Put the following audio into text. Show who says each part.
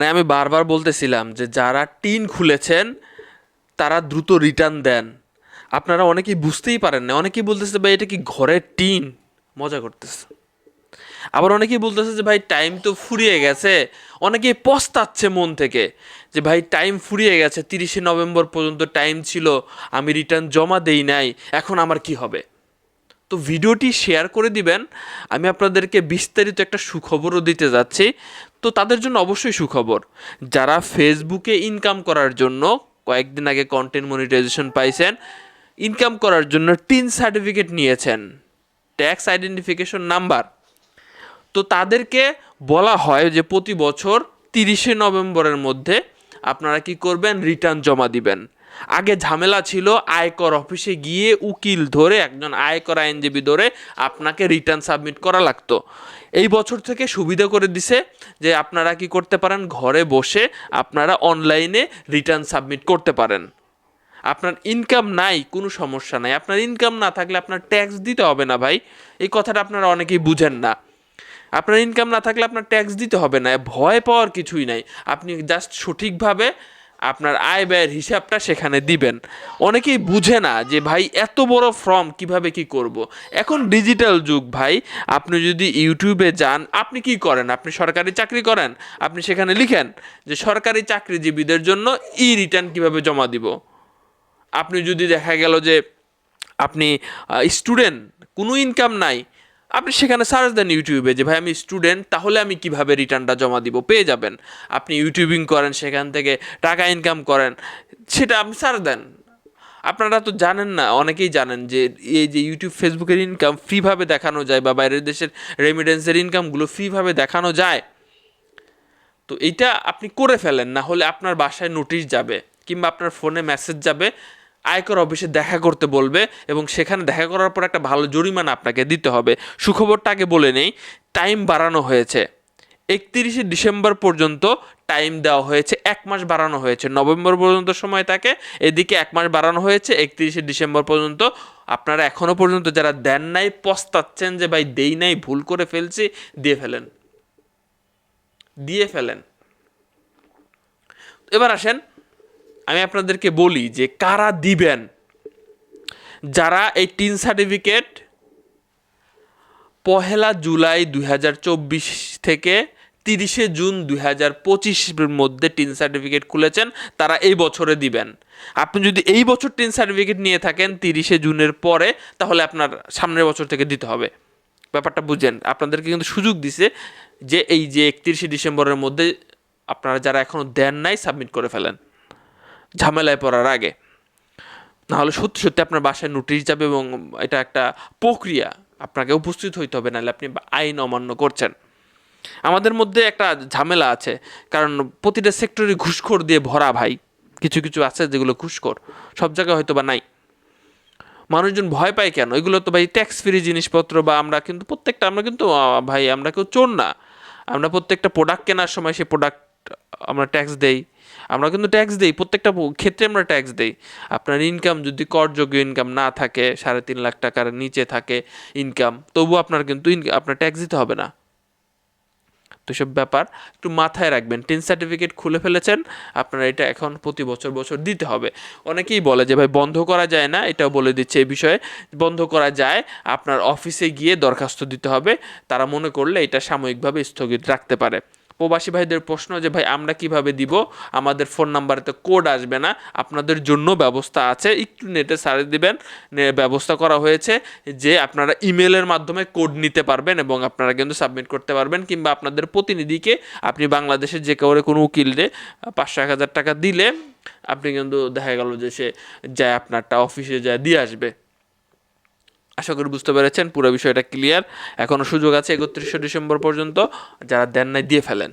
Speaker 1: মানে আমি বারবার বলতেছিলাম যে যারা টিন খুলেছেন, তারা দ্রুত রিটার্ন দেন। আপনারা অনেকেই বুঝতেই পারেন না। অনেকেই বলতেছে, ভাই, এটা কি ঘরের টিন? মজা করতেছে। আবার অনেকেই বলতেছে যে, ভাই টাইম তো ফুরিয়ে গেছে। অনেকেই পস্তাচ্ছে মন থেকে যে, ভাই টাইম ফুরিয়ে গেছে। তিরিশে নভেম্বর পর্যন্ত টাইম ছিল। আমি রিটার্ন জমা দেই নাই। এখন আমার কি হবে? তো ভিডিওটি শেয়ার করে দিবেন। আমি আপনাদেরকে বিস্তারিত একটা সুখবরও দিতে যাচ্ছি। তো তাদের জন্য অবশ্যই সুখবর। যারা ফেসবুকে ইনকাম করার জন্য কয়েকদিন আগে কন্টেন্ট মনিটাইজেশন পাইছেন ইনকাম করার জন্য টিন সার্টিফিকেট নিয়েছেন। ট্যাক্স আইডেন্টিফিকেশন নাম্বার তো তাদেরকে বলা হয় যে প্রতি বছর তিরিশে নভেম্বরের মধ্যে আপনারা কি করবেন? রিটার্ন জমা দিবেন। আগে ঝামেলা ছিল আয়কর অফিসে গিয়ে উকিল ধরে একজন আয়কর আইনজীবী ধরে আপনাকে রিটার্ন সাবমিট করা লাগতো। এই বছর থেকে সুবিধা করে দিছে যে আপনারা কি করতে পারেন, ঘরে বসে আপনারা অনলাইনে রিটার্ন সাবমিট করতে পারেন। আপনার ইনকাম নাই, কোনো সমস্যা নাই। আপনার ইনকাম না থাকলে আপনার ট্যাক্স দিতে হবে না ভাই। এই কথাটা আপনারা অনেকেই বুঝেন না। আপনার ইনকাম না থাকলে আপনার ট্যাক্স দিতে হবে না। ভয় পাওয়ার কিছুই নাই। আপনি জাস্ট সঠিকভাবে আপনার আয় ব্যয়ের হিসাবটা সেখানে দিবেন। অনেকেই বুঝে না যে ভাই এত বড় ফর্ম কীভাবে কি করব। এখন ডিজিটাল যুগ ভাই, আপনি যদি ইউটিউবে যান, আপনি কি করেন? আপনি সরকারি চাকরি করেন? আপনি সেখানে লিখেন যে সরকারি চাকরিজীবীদের জন্য ই রিটার্ন কীভাবে জমা দিব? আপনি যদি দেখা গেল যে আপনি স্টুডেন্ট কোনো ইনকাম নাই আপনি সেখানে সার্চ দেন ইউটিউবে যে, ভাই, আমি স্টুডেন্ট তাহলে আমি কীভাবে রিটার্নটা জমা দিব? পেয়ে যাবেন। আপনি ইউটিউবিং করেন, সেখান থেকে টাকা ইনকাম করেন, সেটা আপনি সার্চ দেন। আপনারা তো জানেন না, অনেকেই জানেন যে, এই যে ইউটিউব ফেসবুকের ইনকাম ফ্রিভাবে দেখানো যায় বা বাইরের দেশের রেমিডেন্সের ইনকামগুলো ফ্রিভাবে দেখানো যায়। তো এইটা আপনি করে ফেলেন, না হলে আপনার বাসায় নোটিশ যাবে কিংবা আপনার ফোনে মেসেজ যাবে। আয়কর অফিসে দেখা করতে বলবে এবং সেখানে দেখা করার পর একটা ভালো জরিমানা আপনাকে দিতে হবে। সুখবরটা আগে বলে নেই টাইম বাড়ানো হয়েছে। একত্রিশে ডিসেম্বর পর্যন্ত টাইম দেওয়া হয়েছে, এক মাস বাড়ানো হয়েছে। নভেম্বর পর্যন্ত সময় থাকে, এদিকে এক মাস বাড়ানো হয়েছে, একত্রিশে ডিসেম্বর পর্যন্ত। আপনারা এখনও পর্যন্ত যারা দেন নাই, পস্তাচ্ছেন যে, ভাই, দেই নাই, ভুল করে ফেলছি, দিয়ে ফেলেন। দিয়ে ফেলেন। এবার আসেন আমি আপনাদেরকে বলি যে কারা দিবেন? যারা এই টিন সার্টিফিকেট পহেলা জুলাই দু হাজার চব্বিশ থেকে তিরিশে জুন দুই হাজার পঁচিশের মধ্যে টিন সার্টিফিকেট খুলেছেন, তারা এই বছরে দিবেন। আপনি যদি এই বছর টিন সার্টিফিকেট নিয়ে থাকেন তিরিশে জুনের পরে, তাহলে আপনার সামনের বছর থেকে দিতে হবে। ব্যাপারটা বুঝেন, আপনাদেরকে কিন্তু সুযোগ দিছে যে এই যে একত্রিশে ডিসেম্বরের মধ্যে আপনারা যারা এখনও দেন নাই, সাবমিট করে ফেলেন। ঝামেলায় পড়ার আগে। নাহলে সত্যি সত্যি আপনার বাসায় নোটিশ যাবে এবং এটা একটা প্রক্রিয়া। আপনাকে উপস্থিত হইতে হবে, নাহলে আপনি আইন অমান্য করছেন। আমাদের মধ্যে একটা ঝামেলা আছে, কারণ প্রতিটা সেক্টরে ঘুষখোর দিয়ে ভরা ভাই। কিছু কিছু আছে যেগুলো ঘুষখোর, সব জায়গায় হয়তো বা নাই। মানুষজন ভয় পায় কেন? এগুলো তো ভাই ট্যাক্স ফ্রি জিনিসপত্র বা আমরা কিন্তু প্রত্যেকটা, আমরা কিন্তু ভাই আমরা কেউ চোর না। আমরা প্রত্যেকটা প্রোডাক্ট কেনার সময় সেই প্রোডাক্ট আমরা ট্যাক্স দেই, আমরা কিন্তু ট্যাক্স দেই, প্রত্যেকটা ক্ষেত্রে আমরা ট্যাক্স দেই। আপনার ইনকাম যদি করযোগ্য ইনকাম না থাকে, সাড়ে তিন লাখ টাকার নিচে থাকে ইনকাম তবু আপনার কিন্তু আপনার ট্যাক্স দিতে হবে না। তো সব ব্যাপার একটু মাথায় রাখবেন। টেন সার্টিফিকেট খুলে ফেলেছেন, আপনার এটা এখন প্রতি বছর বছর দিতে হবে। অনেকেই বলে যে, ভাই, বন্ধ করা যায় না? এটাও বলে দিচ্ছে এই বিষয়ে। বন্ধ করা যায়, আপনার অফিসে গিয়ে দরখাস্ত দিতে হবে। তারা মনে করলে এটা সাময়িকভাবে স্থগিত রাখতে পারে। প্রবাসী ভাইদের প্রশ্ন যে, ভাই, আমরা কীভাবে দিব? আমাদের ফোন নাম্বারে তো কোড আসবে না। আপনাদের জন্য ব্যবস্থা আছে। একটু নেটে সার্চ দিবেন। ব্যবস্থা করা হয়েছে যে, আপনারা ইমেলের মাধ্যমে কোড নিতে পারবেন এবং আপনারা কিন্তু সাবমিট করতে পারবেন কিংবা আপনাদের প্রতিনিধিকে আপনি বাংলাদেশের যে কাউরে কোনো উকিলরে পাঁচশো এক হাজার টাকা দিলে আপনি কিন্তু দেখা গেল যে, সে যায় আপনারটা অফিসে যায় দিয়ে আসবে। আশা করি বুঝতে পেরেছেন, পুরো বিষয়টা ক্লিয়ার। এখনও সুযোগ আছে একত্রিশে ডিসেম্বর পর্যন্ত। যারা দেন নাই, দিয়ে ফেলেন।